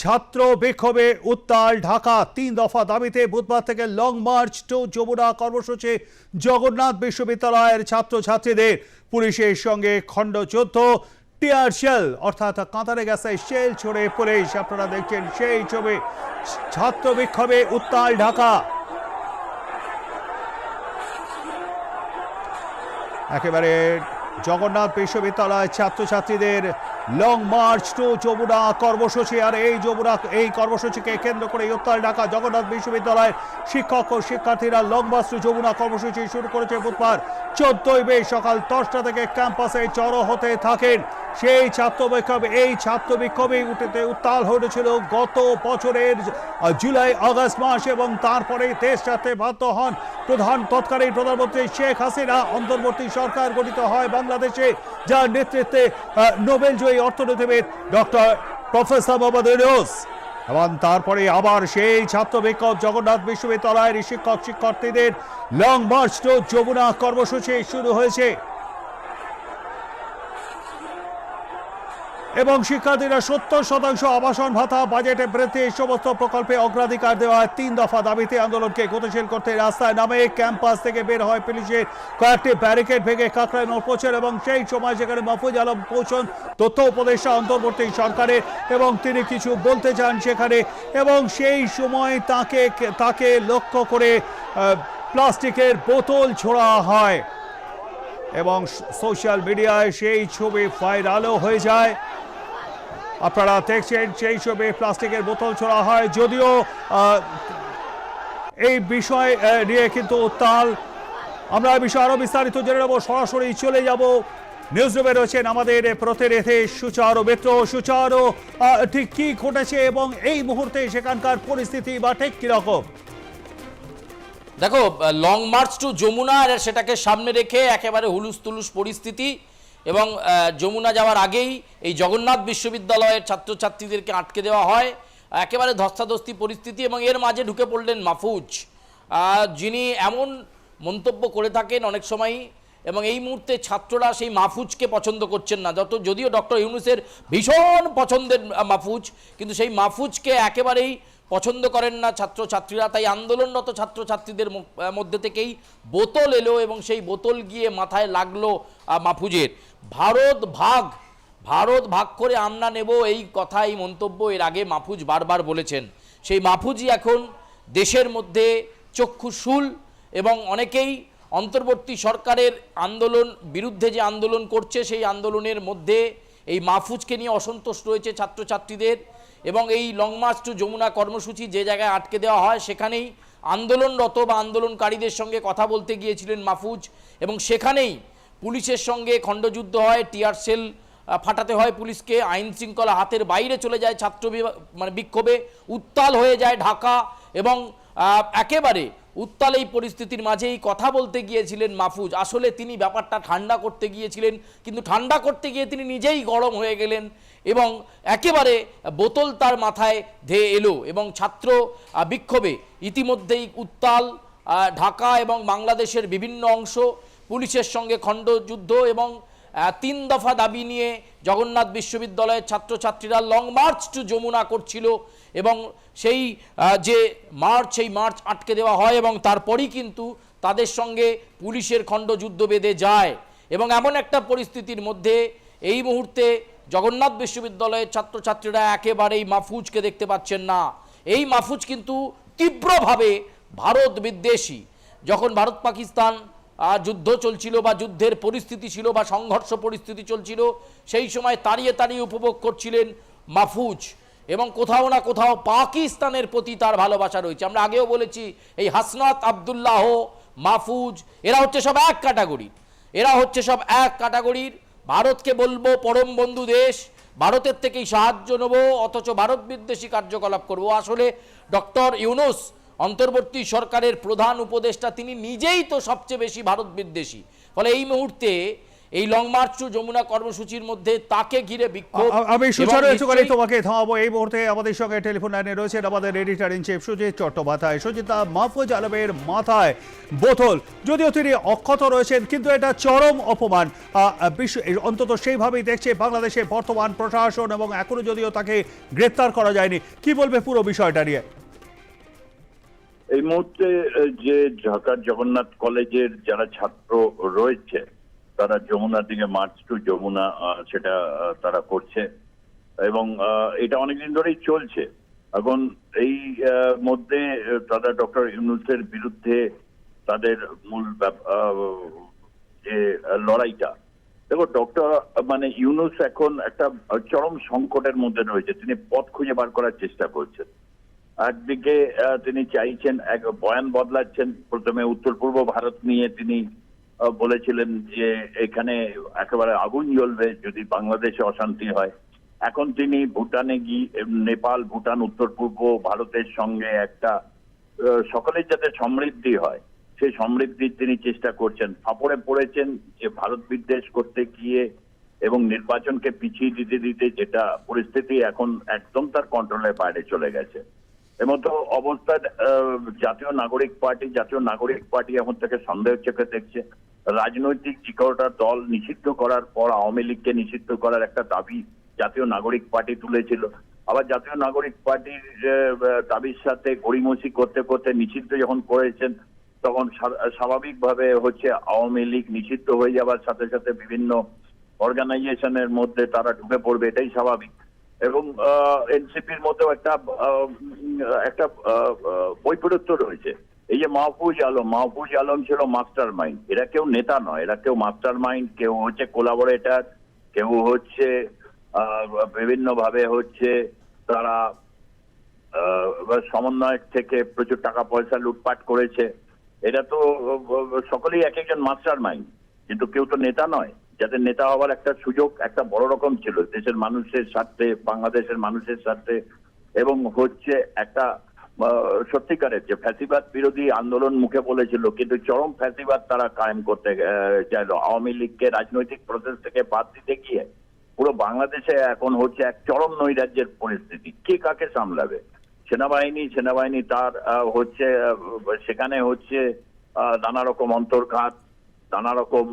ছাত্র বিক্ষোভে উত্তাল ঢাকা। তিন দফা দাবিতে বুধবার থেকে লং মার্চ টু যমুনা কর্মসূচি। জগন্নাথ বিশ্ববিদ্যালয়ের ছাত্রছাত্রীদের পুলিশের সঙ্গে খণ্ডযুদ্ধ। টিয়ার শেল, অর্থাৎ কাঁতারে গেছে শেল ছড়ে পুলিশ। আপনারা দেখছেন সেই ছবি। ছাত্র বিক্ষোভে উত্তাল ঢাকা। একেবারে জগন্নাথ বিশ্ববিদ্যালয় ছাত্রছাত্রীদের লং মার্চ টু যমুনা কর্মসূচি। আর এই যমুনা, এই কর্মসূচিকে কেন্দ্র করে উত্তাল ঢাকা জগন্নাথ বিশ্ববিদ্যালয়ের শিক্ষক ও শিক্ষার্থীরা লং মার্চ টু যমুনা কর্মসূচি শুরু করেছে বুধবার। চোদ্দই মে সকাল দশটা থেকে ক্যাম্পাসে জড়ো হতে থাকেন সেই ছাত্র বিক্ষোভ। এই ছাত্র বিক্ষোভে উঠেতে উত্তাল হয়ে উঠেছিল গত বছরের জুলাই, আগস্ট মাস এবং তারপরে দেশ ছাড়তে বাধ্য হন প্রধান তৎকালীন প্রধানমন্ত্রী শেখ হাসিনা। অন্তর্বর্তী সরকার গঠিত হয় বাংলাদেশে, যার নেতৃত্বে নোবেলজয়ী অর্থনীতিবিদ ডক্টর প্রফেসর মোহাম্মদ ইউনুস। এবং তারপরে আবার সেই ছাত্র বিক্ষোভ জগন্নাথ বিশ্ববিদ্যালয়ের শিক্ষক শিক্ষার্থীদের লং মার্চ টু যমুনা কর্মসূচি শুরু হয়েছে। এবং শিক্ষার্থীরা সত্তর শতাংশ আবাসন ভাতা, বাজেটে বৃদ্ধি, এই সমস্ত প্রকল্পে অগ্রাধিকার দেওয়া হয় তিন দফা দাবিতে আন্দোলনকে গতিশীল করতে রাস্তায় নামে ক্যাম্পাস থেকে বের হয় পুলিশের। কয়েকটি ব্যারিকেড ভেঙে কাকড়ায় পৌঁছেন এবং সেই সময় সেখানে মাহফুজ আলম পৌঁছন তথ্য উপদেষ্টা অন্তর্বর্তী সরকারের এবং তিনি কিছু বলতে চান সেখানে এবং সেই সময় তাকে তাকে লক্ষ্য করে প্লাস্টিকের বোতল ছোড়া হয়। এবং সোশ্যাল মিডিয়ায় সেই ছবি ভাইরালও হয়ে যায়। আপনারা দেখছেন সেই ছবি, প্লাস্টিকের বোতল ছোড়া হয়। যদিও এই বিষয় নিয়ে কিন্তু উত্তাল। আমরা এই বিষয়ে আরও বিস্তারিত জেনে নেব। সরাসরি চলে যাব। নিউজ রুমে রয়েছেন আমাদের প্রতিনিধি সুচারু মিত্র। সুচারু ঠিক কি ঘটেছে এবং এই মুহূর্তে সেখানকার পরিস্থিতি বা ঠিক কীরকম? দেখো লং মার্চ টু যমুনা আর সেটাকে সামনে রেখে একেবারে হুলুস তুলুস পরিস্থিতি এবং যমুনা যাওয়ার আগেই এই জগন্নাথ বিশ্ববিদ্যালয়ের ছাত্রছাত্রীদেরকে আটকে দেওয়া হয়। একেবারে ধস্তাধস্তি পরিস্থিতি এবং এর মাঝে ঢুকে পড়লেন মাহফুজ আহ, যিনি এমন মন্তব্য করে থাকেন অনেক সময়ই এবং এই মুহূর্তে ছাত্ররা সেই মাহফুজকে পছন্দ করছেন না। যত যদিও ডক্টর ইউনুসের ভীষণ পছন্দের মাহফুজ কিন্তু সেই মাহফুজকে একেবারেই পছন্দ করেন না ছাত্রছাত্রীরা তাই আন্দোলনরত ছাত্রছাত্রীদের মধ্যে থেকেই বোতল এলো এবং সেই বোতল গিয়ে মাথায় লাগল আহ, মাহফুজের। ভারত ভাগ ভারত ভাগ করে আমরা নেব এই কথা এই মন্তব্য এর আগে মাহফুজ বারবার বলেছেন। সেই মাহফুজই এখন দেশের মধ্যে চক্ষুশূল এবং অনেকেই অন্তর্বর্তী সরকারের আন্দোলন বিরুদ্ধে যে আন্দোলন করছে সেই আন্দোলনের মধ্যে এই মাহফুজকে নিয়ে অসন্তোষ রয়েছে ছাত্রছাত্রীদের। এবং এই লং মার্চ টু যমুনা কর্মসূচি যে জায়গায় আটকে দেওয়া হয়, সেখানেই আন্দোলনরত বা আন্দোলনকারীদের সঙ্গে কথা বলতে গিয়েছিলেন মাহফুজ এবং সেখানেই পুলিশের সঙ্গে খণ্ডযুদ্ধ হয়, টিয়ার সেল ফাটাতে হয় পুলিশকে, আইন শৃঙ্খলা হাতের বাইরে চলে যায় ছাত্র মানে বিক্ষোভে, উত্তাল হয়ে যায় ঢাকা এবং একেবারে উত্তাল এই পরিস্থিতির মাঝেই কথা বলতে গিয়েছিলেন মাহফুজ। আসলে তিনি ব্যাপারটা ঠান্ডা করতে গিয়েছিলেন, কিন্তু ঠান্ডা করতে গিয়ে তিনি নিজেই গরম হয়ে গেলেন এবং একেবারে বোতল তার মাথায় ধেয়ে এলো এবং ছাত্র বিক্ষোভে ইতিমধ্যেই উত্তাল ঢাকা এবং বাংলাদেশের বিভিন্ন অংশ পুলিশের সঙ্গে খণ্ডযুদ্ধ এবং তিন দফা দাবি নিয়ে জগন্নাথ বিশ্ববিদ্যালয়ের ছাত্রছাত্রীরা লং মার্চ টু যমুনা করছিল এবং সেই যে মার্চ, সেই মার্চ আটকে দেওয়া হয় এবং তারপরই কিন্তু তাদের সঙ্গে পুলিশের খণ্ডযুদ্ধ বেঁধে যায় এবং এমন একটা পরিস্থিতির মধ্যে এই মুহূর্তে জগন্নাথ বিশ্ববিদ্যালয়ের ছাত্রছাত্রীরা একেবারেই মাহফুজকে দেখতে পাচ্ছেন না। এই মাহফুজ কিন্তু তীব্রভাবে ভারত বিদ্বেষী। যখন ভারত পাকিস্তান যুদ্ধ চলছিল বা যুদ্ধের পরিস্থিতি ছিল বা সংঘর্ষ পরিস্থিতি চলছিল, সেই সময় তাড়িয়ে তাড়িয়ে উপভোগ করছিলেন মাহফুজ এবং কোথাও না কোথাও পাকিস্তানের প্রতি তার ভালোবাসা রয়েছে। আমরা আগেও বলেছি, এই হাসনাত আবদুল্লাহ মাহফুজ এরা হচ্ছে সব এক ক্যাটাগরির এরা হচ্ছে সব এক ক্যাটাগরির। ভারতকে বলব পরম বন্ধু দেশ, ভারতের থেকেই সাহায্য নেব, অথচ ভারত বিদ্বেষী কার্যকলাপ করব। আসলে ডক্টর ইউনুস, অন্তর্বর্তী সরকারের প্রধান উপদেষ্টা, তিনি নিজেই তো সবচেয়ে বেশি ভারত বিদ্বেষী। ফলে এই মুহূর্তে এই লং মার্চ টু যমুনা কর্মসূচির মধ্যে তাকে ঘিরে বিক্ষোভ। আমি সুচারু একটুখানি তোমাকে থামাবো। এই মুহূর্তে আমাদের সঙ্গে টেলিফোন লাইনে রয়েছেন আমাদের editor in chief Sujit Chattopadhyay. Sujita Mahfuz আলমের মাথায় বোতল। যদিও তিনি অক্ষত রয়েছেন কিন্তু এটা চরম অপমান। বিশ্ব অন্তত সেইভাবেই দেখছে বাংলাদেশের বর্তমান প্রশাসন এবং এখনও যদিও তাকে গ্রেপ্তার করা যায়নি। কি বলবে পুরো বিষয়টা নিয়ে? এই মুহূর্তে যে ঢাকার জগন্নাথ কলেজের যারা ছাত্র রয়েছে তারা যমুনা দিকে মার্চ টু যমুনা সেটা তারা করছে। এবং এটা অনেকদিন ধরেই চলছে। এখন এই মধ্যে তারা ডক্টর ইউনুসের বিরুদ্ধে তাদের মূল যে লড়াইটা। দেখো, ডক্টর মানে ইউনুস এখন একটা চরম সংকটের মধ্যে রয়েছে। তিনি পথ খুঁজে বার করার চেষ্টা করছেন। একদিকে তিনি চাইছেন এক বয়ান বদলাচ্ছেন। প্রথমে উত্তর পূর্ব ভারত নিয়ে তিনি বলেছিলেন যে এখানে একেবারে আগুন জ্বলবে যদি বাংলাদেশে অশান্তি হয়। এখন তিনি ভুটানে গিয়ে নেপাল ভুটান উত্তর পূর্ব ভারতের সঙ্গে একটা সকলের যাতে সমৃদ্ধি হয় সেই সমৃদ্ধির তিনি চেষ্টা করছেন। ফাপড়ে পড়েছেন যে ভারত বিদ্বেষ করতে গিয়ে এবং নির্বাচনকে পিছিয়ে দিতে দিতে যেটা পরিস্থিতি এখন একদম তার কন্ট্রোলের বাইরে চলে গেছে। এমতো অবস্থায় আহ, জাতীয় নাগরিক পার্টি জাতীয় নাগরিক পার্টি এখন থেকে সন্দেহ চোখে দেখছে। রাজনৈতিক যে কটা দল নিষিদ্ধ করার পর আওয়ামী লীগকে নিষিদ্ধ করার একটা দাবি জাতীয় নাগরিক পার্টি তুলেছিল। আবার জাতীয় নাগরিক পার্টির দাবির সাথে গড়িমসি করতে করতে নিষিদ্ধ যখন করেছেন, তখন স্বা- স্বাভাবিকভাবে হচ্ছে আওয়ামী লীগ নিষিদ্ধ হয়ে যাওয়ার সাথে সাথে বিভিন্ন অর্গানাইজেশনের মধ্যে তারা ঢুকে পড়বে, এটাই স্বাভাবিক। এবং এনসিপির মধ্যেও একটা একটা বৈপরীত্য রয়েছে। এই যে মাহফুজ আলম মাহফুজ আলম ছিল মাস্টার মাইন্ড এরা কেউ নেতা নয় এরা কেউ মাস্টার মাইন্ড কেউ হচ্ছে কোলাবোরেটার কেউ হচ্ছে বিভিন্ন ভাবে হচ্ছে তারা আহ, সমন্বয়ক থেকে প্রচুর টাকা পয়সা লুটপাট করেছে। এটা তো সকলেই এক একজন মাস্টার মাইন্ড কিন্তু কেউ তো নেতা নয়। যাদের নেতা হওয়ার একটা সুযোগ একটা বড় রকম ছিল। দেশের মানুষের স্বার্থে বাংলাদেশের মানুষের স্বার্থে এবং হচ্ছে একটা সত্যিকারের যে ফ্যাসিবাদ বিরোধী আন্দোলন মুখে বলেছিল, কিন্তু চরম ফ্যাসিবাদ তারা কায়েম করতে চাইলো। আওয়ামী লীগকে রাজনৈতিক প্রসেস থেকে বাদ দিতে গিয়ে পুরো বাংলাদেশে এখন হচ্ছে এক চরম নৈরাজ্যের পরিস্থিতি। কে কাকে সামলাবে? সেনাবাহিনী সেনাবাহিনী তার হচ্ছে সেখানে হচ্ছে নানা রকম অন্তর্ঘাত, নানা রকম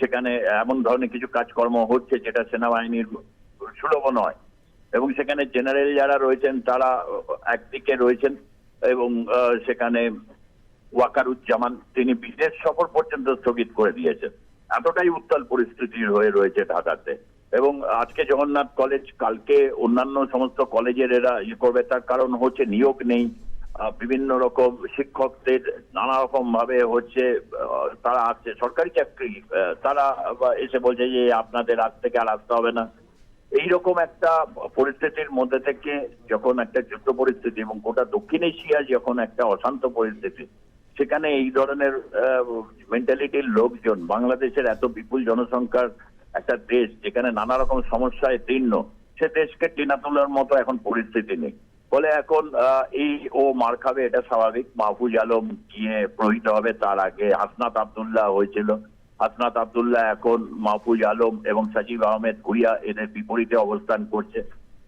সেখানে এমন ধরনের কিছু কাজকর্ম হচ্ছে যেটা সেনাবাহিনীর সুলভ নয়। এবং সেখানে জেনারেল যারা রয়েছেন, তারা একদিকে রয়েছেন এবং সেখানে ওয়াকারুজ্জামান, তিনি বিদেশ সফর পর্যন্ত স্থগিত করে দিয়েছেন। এতটাই উত্তাল পরিস্থিতি হয়ে রয়েছে ঢাকাতে। এবং আজকে জগন্নাথ কলেজ কালকে অন্যান্য সমস্ত কলেজের এরা ইয়ে করবে, তার কারণ হচ্ছে নিয়োগ নেই। বিভিন্ন রকম শিক্ষকদের নানা রকম ভাবে হচ্ছে তারা আসছে। সরকারি চাকরি তারা এসে বলছে যে, আপনাদের আজ থেকে আর আসতে হবে না। এইরকম একটা পরিস্থিতির মধ্যে থেকে যখন একটা যুদ্ধ পরিস্থিতি এবং গোটা দক্ষিণ এশিয়া যখন একটা অশান্ত পরিস্থিতি, সেখানে এই ধরনের মেন্টালিটির লোকজন, বাংলাদেশের এত বিপুল জনসংখ্যার একটা দেশ যেখানে নানা রকম সমস্যায় তীর্ণ সে দেশকে টিনা তোলার মতো এখন পরিস্থিতি নেই। ফলে এখন এই ও মার খাবে এটা স্বাভাবিক। মাহফুজ আলম গিয়ে প্রহিত হবে, তার আগে হাসনাত আবদুল্লাহ হয়েছিল। হাসনাত আবদুল্লাহ এখন মাহফুজ আলম এবং সাজিব আহমেদ ভুইয়া এদের বিপরীতে অবস্থান করছে।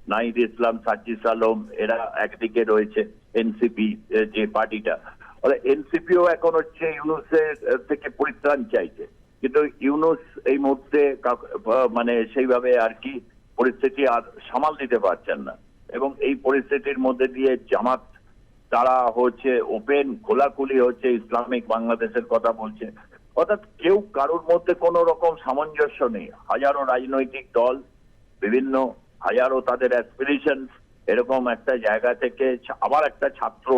নাহিদ ইসলাম সাজ্জিস আলম, এরা একদিকে রয়েছে এনসিপি যে পার্টিটা। এনসিপিও এখন হচ্ছে ইউনুসের থেকে পরিত্রাণ চাইছে। কিন্তু ইউনুস এই মুহূর্তে মানে সেইভাবে আর কি পরিস্থিতি আর সামাল দিতে পারছেন না। এবং এই পরিস্থিতির মধ্যে দিয়ে জামাত, তারা হচ্ছে ওপেন, খোলাখুলি হচ্ছে ইসলামিক বাংলাদেশের কথা বলছে। অর্থাৎ কেউ কারোর মধ্যে কোনো রকম সামঞ্জস্য নেই। হাজারো রাজনৈতিক দল, বিভিন্ন হাজারো তাদের অ্যাসপিরেশন এরকম একটা জায়গা থেকে আবার একটা ছাত্র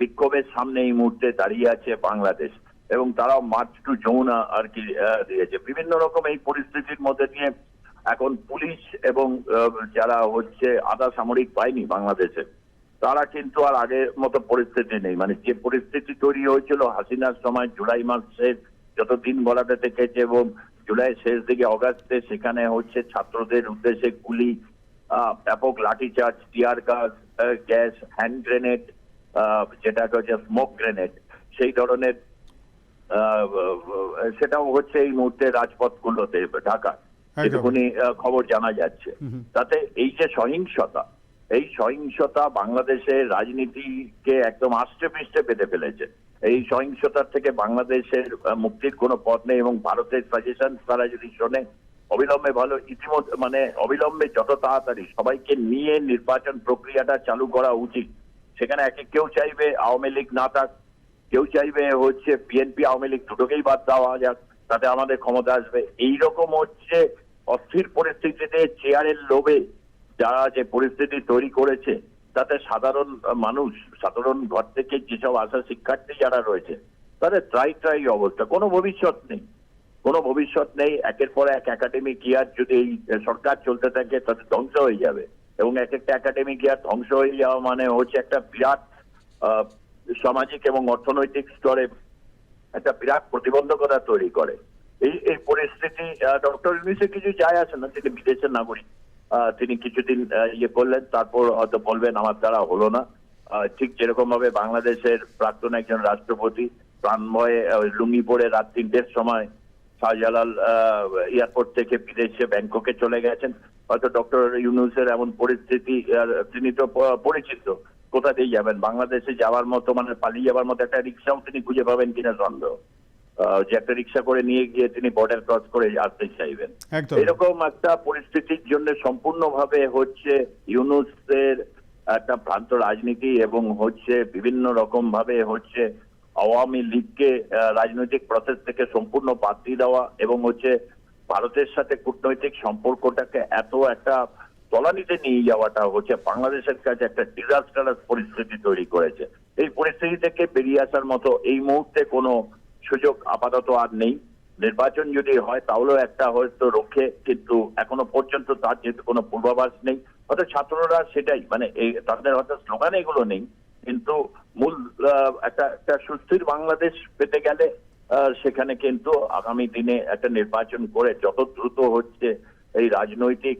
বিক্ষোভের সামনে এই মুহূর্তে দাঁড়িয়ে আছে বাংলাদেশ। এবং তারাও মার্চ টু যমুনা আর কি দিয়েছে। বিভিন্ন রকম এই পরিস্থিতির মধ্যে দিয়ে এখন পুলিশ এবং যারা হচ্ছে আধা সামরিক বাহিনী বাংলাদেশে, তারা কিন্তু আর আগের মতো পরিস্থিতি নেই। মানে যে পরিস্থিতি তৈরি হয়েছিল হাসিনার সময়, জুলাই মাসের যত দিন গলাতে থেকেছে এবং জুলাই শেষ দিকে অগাস্টে সেখানে হচ্ছে ছাত্রদের উদ্দেশ্যে গুলি ব্যাপক লাঠিচার্জ টিয়ার গাছ গ্যাস হ্যান্ড গ্রেনেড যেটাকে হচ্ছে স্মোক গ্রেনেড সেই ধরনের আহ, সেটাও হচ্ছে এই মুহূর্তে রাজপথগুলোতে ঢাকা। একদম। যেটুকুনি খবর জানা যাচ্ছে। তাতে এই যে সহিংসতা এই সহিংসতা বাংলাদেশের রাজনীতিকে একদম আষ্টে পৃষ্ঠে পেতে ফেলেছে। এই সহিংসতার থেকে বাংলাদেশের মুক্তির কোনো পথ নেই এবং ভারতের সাজেশন তারা যদি শোনে, অবিলম্বে ভালো, ইতিমধ্যে মানে অবিলম্বে যত তাড়াতাড়ি সবাইকে নিয়ে নির্বাচন প্রক্রিয়াটা চালু করা উচিত। সেখানে একে কেউ চাইবে আওয়ামী লীগ না থাক, কেউ চাইবে হচ্ছে বিএনপি, আওয়ামী লীগ দুটোকেই বাদ দেওয়া যাক, তাতে আমাদের ক্ষমতা আসবে। এই রকম হচ্ছে অস্থির পরিস্থিতিতে চেয়ারের লোভে যারা যে পরিস্থিতি তৈরি করেছে তাতে সাধারণ মানুষ, সাধারণ ঘর থেকে যেসব আশা শিক্ষার্থী যারা রয়েছে, তাদের ট্রাই ট্রাই অবস্থা। কোনো ভবিষ্যৎ নেই। কোনো ভবিষ্যৎ নেই। একের পর এক একাডেমিক ইয়ার যদি এই সরকার চলতে থাকে, তাতে ধ্বংস হয়ে যাবে। এবং এক একটা একাডেমিক ইয়ার ধ্বংস হয়ে যাওয়া মানে হচ্ছে একটা বিরাট সামাজিক এবং অর্থনৈতিক স্তরে একটা বিরাট প্রতিবন্ধকতা তৈরি করে। এই এই পরিস্থিতি ডক্টর ইউনিসে কিছু যায় আসে না, তিনি বিদেশের নাগরিক। তিনি কিছুদিন ইয়ে করলেন, তারপর হয়তো বলবেন আমার দ্বারা হলো না। ঠিক যেরকম ভাবে বাংলাদেশের প্রাক্তন একজন রাষ্ট্রপতি প্রাণভয়ে লুঙ্গি পরে রাত তিনটের সময় শাহজালাল এয়ারপোর্ট থেকে বিদেশে ব্যাংককে চলে গেছেন। হয়তো ডক্টর ইউনুসের এমন পরিস্থিতি তিনি তো পরিচিত। কোথা দিয়ে যাবেন? বাংলাদেশে যাওয়ার মতো মানে পালিয়ে যাওয়ার মতো একটা রিক্সাও তিনি খুঁজে পাবেন কিনা সন্দেহ। যে একটা রিক্সা করে নিয়ে গিয়ে তিনি বর্ডার ক্রস করে আসতে চাইবেন। এরকম একটা পরিস্থিতির জন্য সম্পূর্ণভাবে হচ্ছে ইউনুসের একটা ভ্রান্ত রাজনীতি এবং হচ্ছে বিভিন্ন রকম ভাবে হচ্ছে আওয়ামী লীগকে রাজনৈতিক প্রসেস থেকে সম্পূর্ণ বাদ দিয়ে দেওয়া এবং হচ্ছে ভারতের সাথে কূটনৈতিক সম্পর্কটাকে এত একটা তলানিতে নিয়ে যাওয়াটা হচ্ছে বাংলাদেশের কাছে একটা ডিজাস্টারাস পরিস্থিতি তৈরি করেছে। এই পরিস্থিতি থেকে বেরিয়ে আসার মতো এই মুহূর্তে কোনো সুযোগ আপাতত আর নেই। নির্বাচন যদি হয়, তাহলেও একটা হয়তো রক্ষে কিন্তু এখনও পর্যন্ত তার যেহেতু কোনো পূর্বাভাস নেই হয়তো ছাত্ররা সেটাই মানে এই তাদের হয়তো স্লোগান এগুলো নেই, কিন্তু মূল একটা একটা সুস্থির বাংলাদেশ পেতে গেলে সেখানে কিন্তু আগামী দিনে একটা নির্বাচন করে যত দ্রুত হচ্ছে এই রাজনৈতিক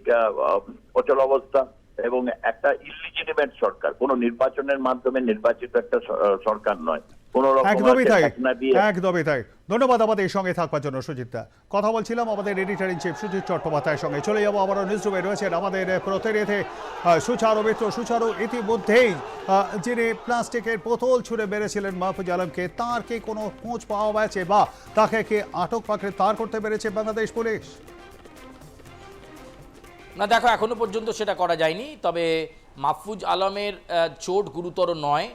অচল অবস্থা এবং একটা ইলিজিটিমেট সরকার, কোন নির্বাচনের মাধ্যমে নির্বাচিত একটা সরকার নয়। কোন রকম একদমই তাই একদমই তাই। ধন্যবাদ আমাদের সঙ্গে থাকবার জন্য সুজিতদা কথা বলছিলাম আমাদের এডিটর ইন চিফ সুজিত চট্টোপাধ্যায়ের সঙ্গে। চলে যাব আবারও নিউজ রুমে রয়েছেন আমাদের প্রতিনিধি সুচারু মিত্র। সুচারু ইতিমধ্যেই যিনি প্লাস্টিকের বোতল ছুঁড়ে মেরেছিলেন মাহফুজ আলমকে তার কি কোনো খোঁজ পাওয়া গেছে বা তাকে কি আটক তার করতে পেরেছে বাংলাদেশ পুলিশ? না দেখো এখনও পর্যন্ত সেটা করা যায়নি। তবে মাহফুজ আলমের আহ, চোট গুরুতর নয়।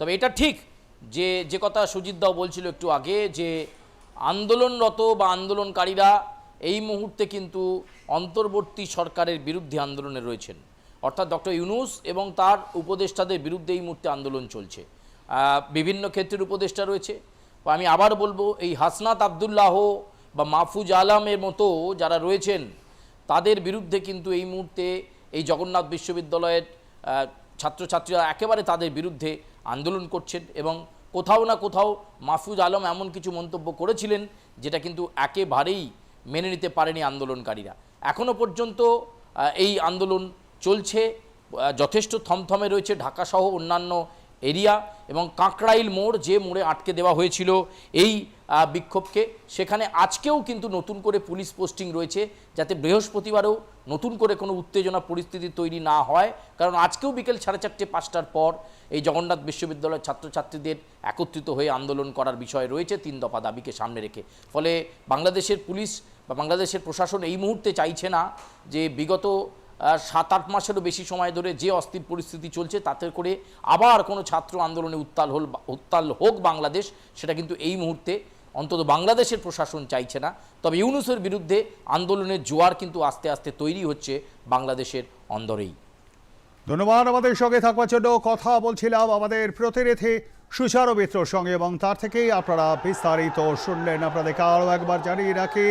তবে এটা ঠিক যে যে কথা সুজিত দাও বলছিল একটু আগে, যে আন্দোলনরত বা আন্দোলনকারীরা এই মুহূর্তে কিন্তু অন্তর্বর্তী সরকারের বিরুদ্ধে আন্দোলনে রয়েছেন। অর্থাৎ ডক্টর ইউনুস এবং তার উপদেষ্টাদের বিরুদ্ধে এই মুহূর্তে আন্দোলন চলছে। বিভিন্ন ক্ষেত্রের উপদেষ্টা রয়েছে। আমি আবার বলব, এই হাসনাত আবদুল্লাহ বা মাহফুজ আলমের মতো যারা রয়েছেন, তাদের বিরুদ্ধে কিন্তু এই মুহূর্তে এই জগন্নাথ বিশ্ববিদ্যালয়ের ছাত্রছাত্রীরা একেবারে তাদের বিরুদ্ধে আন্দোলন করছেন এবং কোথাও না কোথাও মাহফুজ আলম এমন কিছু মন্তব্য করেছিলেন যেটা কিন্তু একেবারেই মেনে নিতে পারেনি আন্দোলনকারীরা। এখনও পর্যন্ত এই আন্দোলন চলছে যথেষ্ট থমথমে রয়েছে ঢাকাসহ অন্যান্য এরিয়া এবং কাঁকড়াইল মোড় যে মোড়ে আটকে দেওয়া হয়েছিল, এই বিক্ষোভকে। সেখানে আজকেও কিন্তু নতুন করে পুলিশ পোস্টিং রয়েছে যাতে বৃহস্পতিবারও নতুন করে কোনো উত্তেজনা পরিস্থিতি তৈরি না হয়। কারণ আজকেও বিকেল সাড়ে চারটে পাঁচটার পর এই জগন্নাথ বিশ্ববিদ্যালয়ের ছাত্রছাত্রীদের একত্রিত হয়ে আন্দোলন করার বিষয় রয়েছে তিন দফা দাবিকে সামনে রেখে। ফলে বাংলাদেশের পুলিশ বা বাংলাদেশের প্রশাসন এই মুহূর্তে চাইছে না যে বিগত সাত আট মাসেরও বেশি সময় ধরে যে অস্থির পরিস্থিতি চলছে তাতে করে আবার কোনো ছাত্র আন্দোলনে উত্তাল হল উত্তাল হোক বাংলাদেশ, সেটা কিন্তু এই মুহূর্তে অন্তত বাংলাদেশের প্রশাসন চাইছে না। তবে ইউনুসের বিরুদ্ধে আন্দোলনের জোয়ার কিন্তু আস্তে আস্তে তৈরি হচ্ছে বাংলাদেশের অন্দরেই। ধন্যবাদ, আমাদের সঙ্গে থাকবার জন্য কথা বলছিলাম আমাদের প্রতিনিধি সুচারু মিত্রর সঙ্গে এবং তার থেকেই আপনারা বিস্তারিত শুনলেন। আপনাদেরকে আরও একবার জানিয়ে রাখি,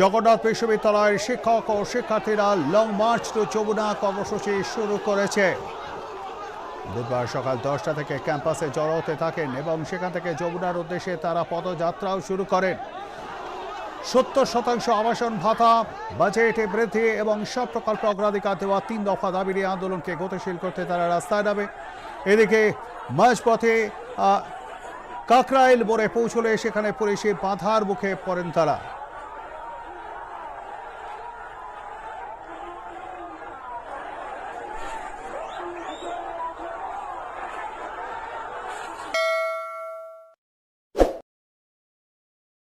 জগন্নাথ বিশ্ববিদ্যালয়ের শিক্ষক ও শিক্ষার্থীরা লং মার্চ টু যমুনা কর্মসূচি শুরু করেছে। বুধবার সকাল দশটা থেকে ক্যাম্পাসে জড়ো হতে থাকেন এবং সেখান থেকে যমুনার উদ্দেশ্যে তারা পদযাত্রাও শুরু করেন। সত্তর শতাংশ আবাসন ভাতা, বাজেটে বৃদ্ধি এবং সব প্রকল্প অগ্রাধিকার দেওয়া তিন দফা দাবি নিয়ে আন্দোলনকে গতিশীল করতে তারা রাস্তায় নামে। এদিকে মাঝপথে কাকরাইল মোড়ে পৌঁছলে সেখানে পুলিশের বাধার মুখে পড়েন তারা।